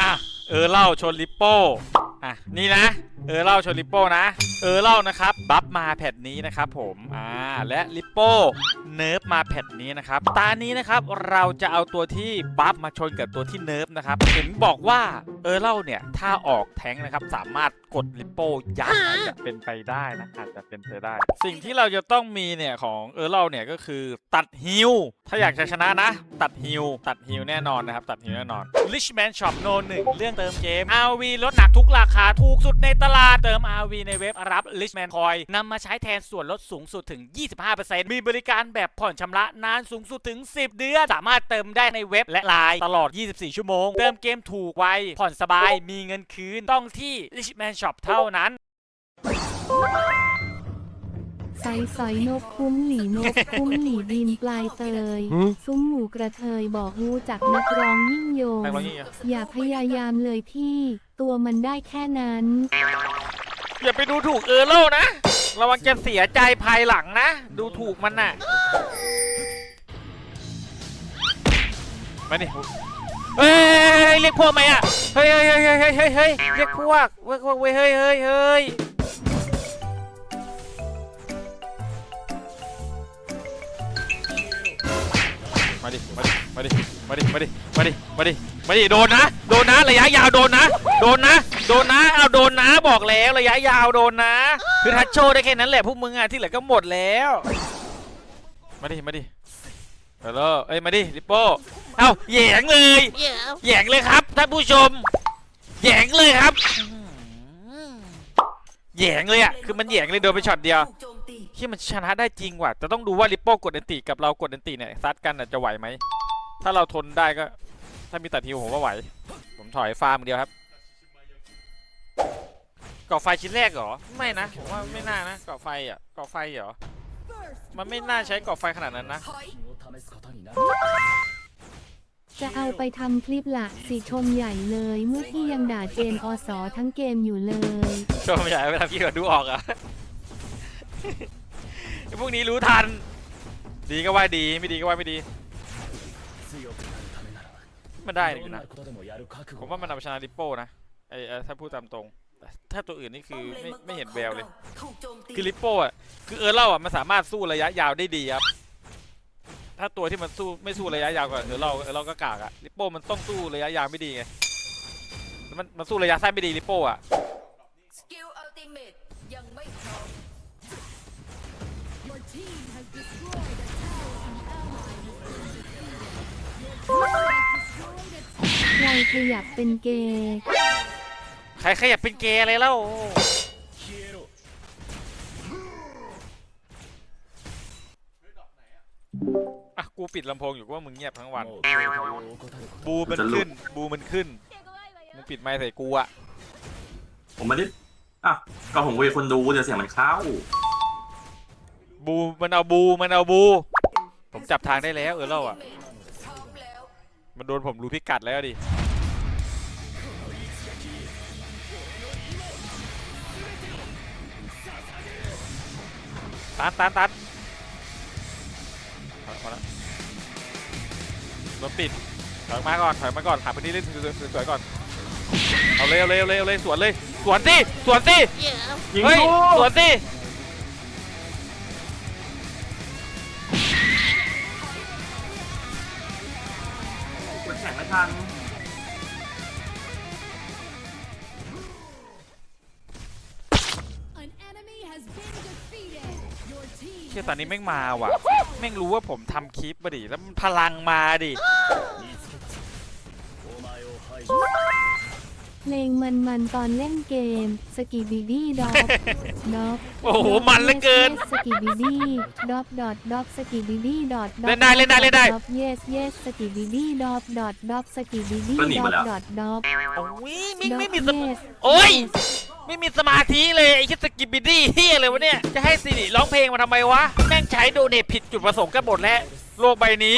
อะเออเล่าชนลิปโป้อะนี่นะ เออเล่าชนลิปโป้นะ เออเล่านะครับบัฟมาแพทนี้นะครับผมอ่าและลิปโป้เนิร์ฟมาแพทนี้นะครับตานี้นะครับเราจะเอาตัวที่บัฟมาชนกับตัวที่เนิร์ฟนะครับเห็นบอกว่าเออเล่าเนี่ยถ้าออกแทงนะครับสามารถกดลิปโป้ยัดอาจจะเป็นไปได้นะอาจจะเป็นไปได้ สิ่งที่เราจะต้องมีเนี่ยของเออเล่าเนี่ยก็คือตัดฮิลถ้าอยากจะชนะนะ ตัดฮิลตัดฮิลแน่นอนนะครับตัดฮิลแน่นอน Richman Shop No 1เรื่องเติมเกม RV ลดหนักทุกราคาถูกสุดในตลาดลาเติม RV ในเว็บรับ Richman Coin นำมาใช้แทนส่วนลดสูงสุดถึง 25%มีบริการแบบผ่อนชำระนานสูงสุดถึง 10 เดือน สามารถเติมได้ในเว็บและไลน์ตลอด 24 ชั่วโมง เติมเกมถูกไว ผ่อนสบาย มีเงินคืน ต้องที่ Richman Shop เท่านั้น ใสสอยนกคุ้มหลีนกคุ้มหลีดินปลายเตยซุ้มหมูกระเทยบอกรู้จักนักร้องยิ่งโยงนักร้องยิ่งโยงอย่าพยายามเลยพี่ ตัวมันได้แค่นั้น อย่าไปดูถูกเออร์โลนะ ระวังจะเสียใจภายหลังนะ ดูถูกมันน่ะมาดิเฮ้ยเรียกพวกไหมอะ เฮ้ยเฮ้ยเฮ้ยเฮ้ยเฮ้ยเฮ้ยเรียกพวกเว้ยพวกเว้ยเฮ้ยเฮ้ยเฮ้ย มาดิมาดิมาดิมาดิมาดิโดนนะโดนนะระยะยาวโดนนะโดนนะโดนนะเอาโดนนะบอกแล้วระยะยาวโดนนะคือทัชโชว์ได้แค่นั้นแหละพวกมึงอะที่เหลือก็หมดแล้วมาดิมาดิเฮลโหลเอ้ยมาดิลิปโป้เอ้าแหยงเลยแหยงเลยครับท่านผู้ชมแหยงเลยครับแหยงเลยอะคือมันแหยงเลยโดนไปช็อตเดียวที่มันชนะได้จริงว่ะแต่ต้องดูว่าลิปโป้กดอันติกับเรากดอันติเนี่ยซัดกันจะไหวไหม ถ้าเราทนได้ก็ ถ้ามีตัดฮิวผมว่าไหว ผมถอยฟาร์มอย่างเดียวครับก่อไฟชิ้นแรกเหรอ ไม่นะ ผมว่าไม่น่านะก่อไฟอะก่อไฟเหรอ มันไม่น่าใช้ก่อไฟขนาดนั้นนะ จะเอาไปทำคลิปละสิชมใหญ่เลย เมื่อพี่ยังด่าเจนอสอทั้งเกมอยู่เลย ชมใหญ่ไปทำพี่ก่อนดูออกอะ ไอ้พวกนี้รู้ทัน ดีก็ว่าดี ไม่ดีก็ว่าไม่ดี มันได้อยู่นะ ผมว่ามันนำชนะริปโป้นะไอ้เอ่อถ้าพูดตามตรงแต่ถ้าตัวอื่นนี่คือไม่ไม่เห็นแววเลย คือริปโป้อะคือเออร์เล่าอะมันสามารถสู้ระยะยาวได้ดีครับถ้าตัวที่มันสู้ไม่สู้ระยะยาวกว่าเออร์เล่าเออร์เล่าก็กากอะริปโป้มันต้องสู้ระยะยาวไม่ดีไงแล้วมันมันสู้ระยะสั้นไม่ดีริปโป้อะ ใครขยับเป็นเกย์ใครใครอยากเป็นเกย์อะไรเล่าอะกูปิดลำโพงอยู่ก็ว่ามึงเงียบทั้งวัน บูมันขึ้น บูมันขึ้น มึงปิดไมค์ใส่กูอะผมไม่ได้อะก็ผมคุยกับคนดูเดี๋ยวเสียงมันเข้า บูมันเอาบูมันเอาบู ผมจับทางได้แล้วเออเล่าอะพร้อมแล้ว มันโดนผมรู้พิกัดแล้วดิ ตันตันตันเอามาแล้วรถปิด ถอยมาก่อน ถอยมาก่อน หาพื้นที่เล่นสวยๆก่อน เอาเลยเอาเลยเอาเลยเอาเลยสวนเลย สวนสิ สวนสิยิงเฮ้ยลูสวกนสิ เชี่ยตอนนี้แม่งมาว่ะแม่งรู้ว่าผมทำคลิปมาดิแล้วมันพลังมาดิเพลงมันมันๆตอนเล่นเกมสกีบีดี้ดอกดอกโอ้โหมันเหลือเกินสกีบีดี้ดอกดอทดอกสกีบีดี้ดอทเล่นได้เล่นได้เล่นได้เยสเยสสกีบีดี้ดอกดอทดอกสกีบีดี้ดอกดอทดอกโอ้ยไม่ไม่มีสมาโอ้ย ไม่มีสมาธิเลยไอ้คิสกิบบิดี้เฮียเลยวะเนี่ย จะให้สิริร้องเพลงมาทำไมวะ แม่งใช้โดเนผิดจุดประสงค์กันหมดแล้ว โลกใบนี้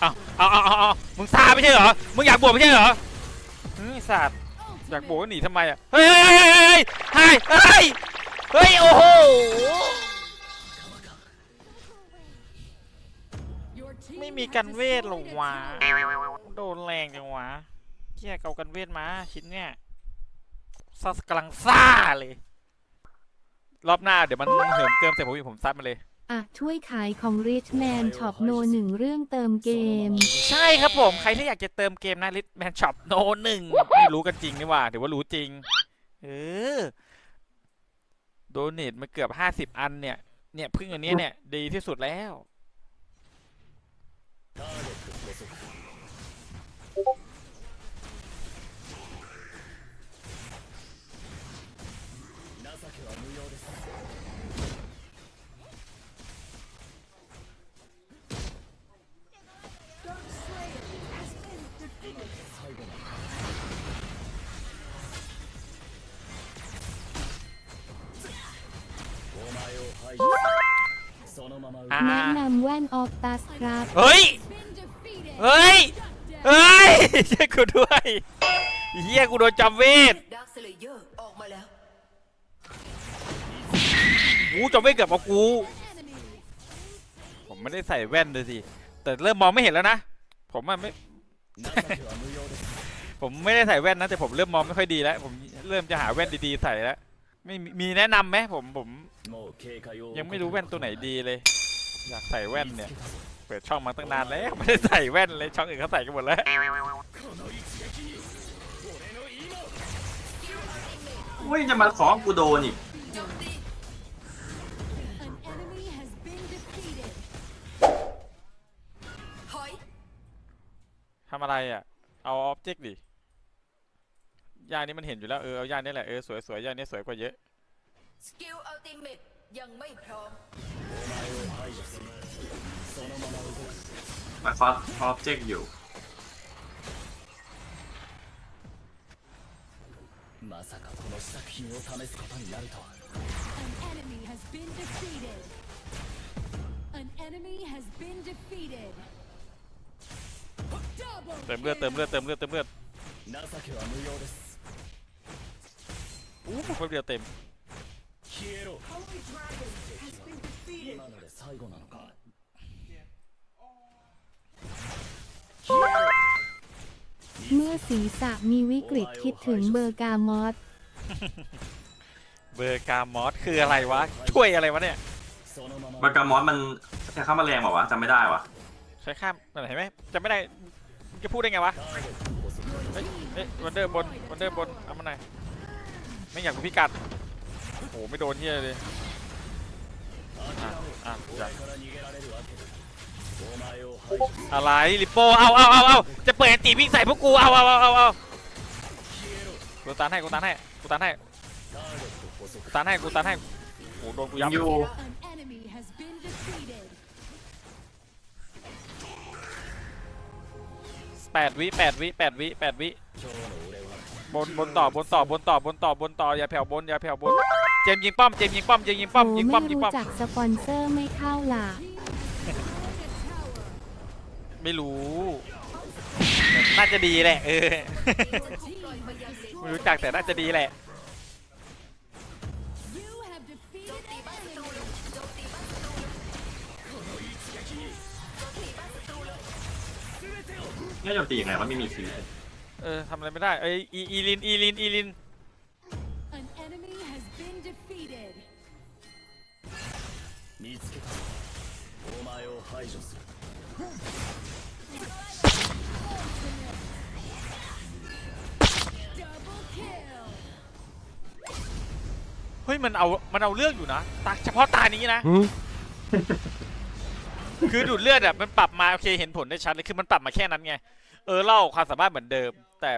เอาเอาเอาเอามึงซาไม่ใช่เหรอ มึงอยากบวชไม่ใช่เหรอไอ้สัตว์ อยากบวชก็หนีทำไมอะเฮ้ยเฮ้ยเฮ้ยเฮ้ยเฮ้ยเฮ้ยโอ้โห ไม่มีกันเวทหรอ destroyed a วะ โดนแรงจังวะเที่ยเกากันเวทมาชิ้นเนี้ยซัสกำลังซ่าเลย รอบหน้าเดี๋ยวมันเหิมเกิมเสร็จผมอีกผมซัดมาเลย อะช่วยขายของ Rich Man Shop โนหนึ่งเรื่องเติมเกม ใช่ครับผม ใครที่อยากจะเติมเกมนะลิทแมนช็อปโนหนึ่งไม่รู้กันจริงนี่หว่าถือว่ารู้จริง เออ โดเนทมาเกือบห้าสิบอันเนี่ย เนี่ยพึ่งอันเนี้ยเนี่ย ดีที่สุดแล้ว แนะนำแว่นออกตาสครับ เฮ้ย เฮ้ย เฮ้ยเช่ยกูด้วยเฮียกูโดนจำเวทออกมาแล้วจอจำเวทเกือบเอากู ผมไม่ได้ใส่แว่นเลยสิ แต่เริ่มมองไม่เห็นแล้วนะ ผมอะไม่ ผมไม่ได้ใส่แว่นนะแต่ผมเริ่มมองไม่ค่อยดีแล้ว ผมเริ่มจะหาแว่นดีๆใส่แล้ว ไม่มีแนะนำไหมผมผม ยังไม่รู้แว่นตัวไหนดีเลย อยากใส่แว่นเนี่ย เปิดช่องมาตั้งนานแล้ว ไม่ได้ใส่แว่นเลยช่องอื่นเขาใส่กันหมดแล้วอุ้ยจะมาขอกูโดนอีก An ทำอะไรอะ เอาออบเจกต์ดิ ย่านนี้มันเห็นอยู่แล้ว เออ เอาย่านนี้แหละ เออ สวยสวยย่านนี้สวยกว่าเยอะ สกิลอัลติเมตยังไม่พร้อม お前を排除するそのまま動く มาคอสออบเจกต์อยู่ まさかこの試作品を試すことになるとは An enemy has been defeated. An enemy has been defeated. Double เติมเลือด เติมเลือด เติมเลือด เติมเลือด 情けは無用です อู้เมเดียวเต็มเมื่อศีรษะมีวิกฤตคิดถึงเบอร์กามอสเบอร์กามอสคืออะไรวะ ช่วยอะไรวะเนี่ยเบอร์กามอสมันใช้ข้ามแรงเปล่าวะจำไม่ได้วะใช้ข้ามเห็นไหมจำไม่ได้จะพูดได้ไงวะ เฮ้ยวันเดอร์บนวันเดอร์บนเอามาหน่อย ไม่อยากรู้พิกัดโอ้โหไม่โดนเฮียเลยอะอะจัอะไรลิปโป้เอาเอาเอาเอาจะเปิดตีวิ่งใส่พวกกูเอาเอาเอาเอาเอากูตันให้กูตันให้กูตันให้กูตันให้กูตันให้โอ้โดนกูยับอยู่แปดวิแปดวิแปดวิแปดวิ บนบนต่อบนต่อบนต่อบนต่อบนต่ออย่าแผ่วบนอย่าแผ่วบน เจมส์ยิงป้อมเจมส์ยิงป้อมเจมส์ยิงป้อมโอ้ยิงป้อมไม่ยิงรู้ป้อมจักสปอนเซอร์ไม่เข้าล่ะ Team destroyed a tower. ไม่รู้ น่าจะดีแหละเออ Team ไม่รู้จักแต่น่าจะดีแหละ You have defeated an enemy. โจมตีบ้านศัตรูเลยโจมตีบ้านศัตรูเลยเนี่ยโจมตียังไงวะไม่มีชีวิตเลยเออทำอะไรไม่ได้ เอ้ยอีอีลิน อีลิน อีลิน An enemy has been defeated. 見つけたぞお前を排除する Double kill. เฮ้ยมันเอา มันเอาเรื่องอยู่นะตาเฉพาะตานี้นะ คือดูดเลือดอ่ะมันปรับมาโอเคเห็นผลได้ชัดเลยคือมันปรับมาแค่นั้นไง เออเล่าความสามารถเหมือนเดิม แต่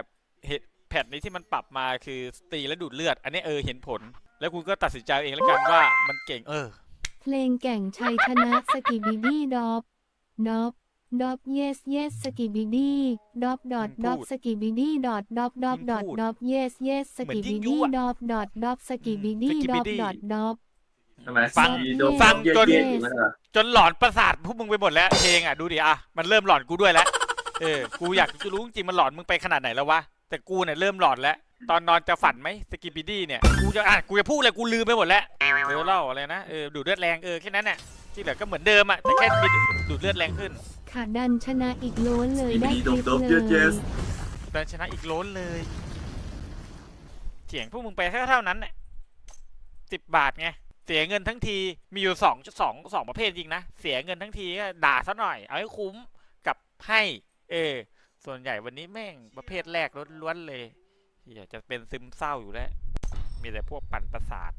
เหตุแพทนี้ที่มันปรับมาคือตีและดูดเลือด อันนี้เออเห็นผล แล้วคุณก็ตัดสินใจเอาเองแล้วกันว่ามันเก่งเออ เพลงแก่งชัยชนะสกิบิดี้ดอบดอบดอบ yes yes สกิบิดี้ดอบดอดดอบสกิบิดี้ดอดดอบดอบดอดดอบ yes yes สกิบิดี้ดอบดอดดอบสกิบิดี้ดอบดอดดอบใช่ไหมฟังมีโดนฟังเย็จนนๆอยู่นั่นเหรอจนหลอนประสาทพวกมึงไปหมดแล้วเพลงอะดูดิอะมันเริ่มหลอนกูด้วยแล้ว เออ กูอยากจะรู้จริงๆมันหลอนมึงไปขนาดไหนแล้ววะ แต่กูเนี่ยเริ่มหลอนแล้ว ตอนนอนจะฝันไหมสกิปปิดี้เนี่ย กูจะอะกูจะพูดเลยกูลืมไปหมดแล้วเออเล่าอะไรนะ เออดูดเลือดแรงเออแค่นั้นน่ะที่เหลือก็เหมือนเดิมอะแต่แค่มีดูดเลือดแรงขึ้นขาดันชนะอีกโล้นเลยได้คลิปดบเลๆ yes ยเดินชนะอีกโล้นเลยเสียงพวกมึงไปแค่เท่านั้นแหละสิบบาทไงเสียเงินทั้งทีมีอยู่สองสองสองประเภทจริงนะ เสียเงินทั้งทีก็ด่าซะหน่อย เอาให้คุ้มกับให้ เออ ส่วนใหญ่วันนี้แม่งประเภทแรกล้วนๆเลยอยากจะเป็นซึมเศร้าอยู่แล้ว มีแต่พวกปั่นประสาท